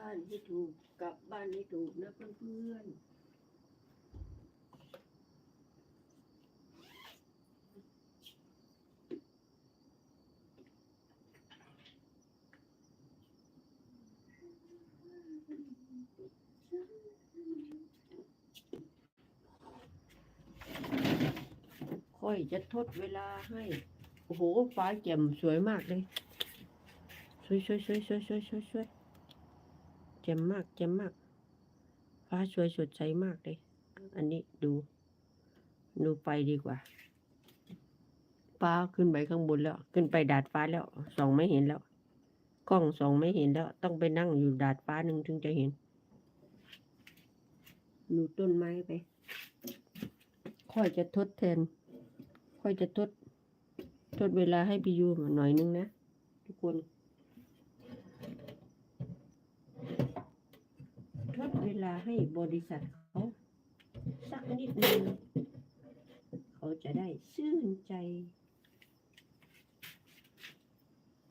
บ้านให้ถูก กลับบ้านให้ถูกนะเพื่อนๆค่อยจะทดเวลาให้ โอ้โห ฟ้าแจ่มสวยมากเลย สวยสวยสวยสวยสวยสวย จ่มมากแจ่มมาก ฟ้าสวยสดใสมากเลย อันนี้ดู ดูไปดีกว่า ฟ้าขึ้นไปข้างบนแล้ว ขึ้นไปดาดฟ้าแล้วส่องไม่เห็นแล้ว กล้องส่องไม่เห็นแล้ว ต้องไปนั่งอยู่ดาดฟ้าหนึ่งถึงจะเห็น ดูต้นไม้ไป ค่อยจะทดแทน ค่อยจะทด ทดเวลาให้พี่ยูหน่อยนึงนะทุกคน ทดเว ลาให้บริษัทเขาสักนิดนึงเขาจะได้ชื่นใจ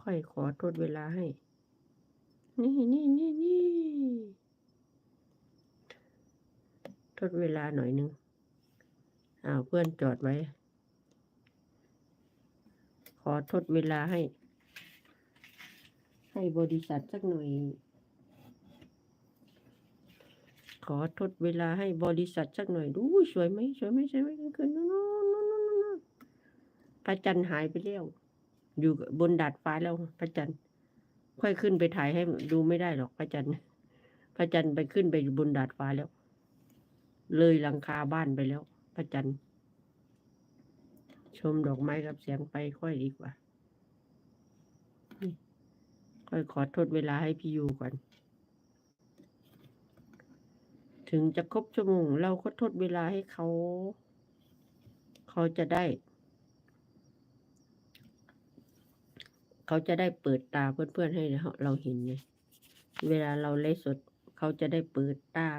ค่อยขอทดเวลาให้ นี่นี่นี่นี่ทดเวลาหน่อยนึงอ้าวเพื่อนจอดไว้ ขอทดเวลาให้ ให้บริษัทสักหน่อย ขอทดเวลาให้บริษัทสักหน่อยดูสวยไหมสวยไหมสวยไหมกลางคืนนู้นนนนนนนนู้นพระจันทร์หายไปแล้วอยู่บนดาดฟ้าแล้วพระจันทร์ค่อยขึ้นไปถ่ายให้ดูไม่ได้หรอกพระจันทร์พระจันทร์ไปขึ้นไปอยู่บนดาดฟ้าแล้ว เลยหลังคาบ้านไปแล้วพระจันทร์ชมดอกไม้กับเสียงไปค่อยดีกว่าค่อยขอทดเวลาให้พี่ยูก่อน ถึงจะครบชั่วโมง เราก็ทดเวลาให้เขา เขาจะได้ เขาจะได้เปิดตาเพื่อนๆให้เราเห็นไงเวลาเราไลฟ์สด เขาจะได้เปิดตา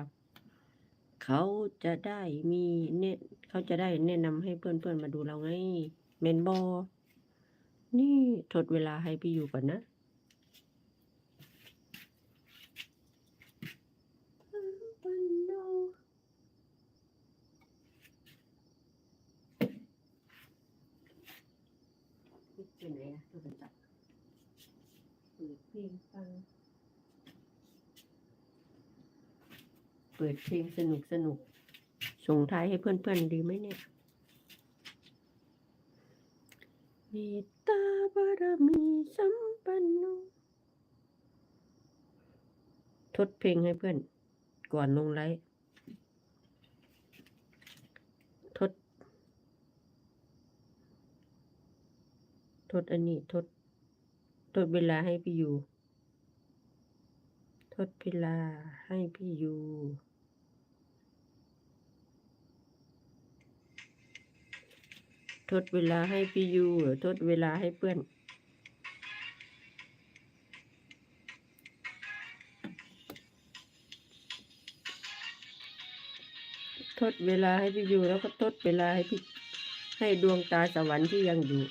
เขาจะได้มีเนี่ยเขาจะได้แนะนำให้เพื่อนๆมาดูเราไงเมนบอนี่ทดเวลาให้พี่อยู่ก่อนนะ เปิดเพลงฟัง เปิดเพลงสนุกสนุก ส่งท้ายให้เพื่อนๆดีไหมเนี่ยเมตตาบารมีสัมปันโน ทดเพลงให้เพื่อน ก่อนลงไลฟ์ทด ทดอันนี้ทด ทดเวลาให้พี่อยู่ ทดเวลาให้พี่อยู่ทดเวลาให้พี่ยูหรือทดเวลาให้เพื่อน ทดเวลาให้พี่ยูแล้วก็ทดเวลาให้พี่ให้ดวงตาสวรรค์ที่ยังอยู่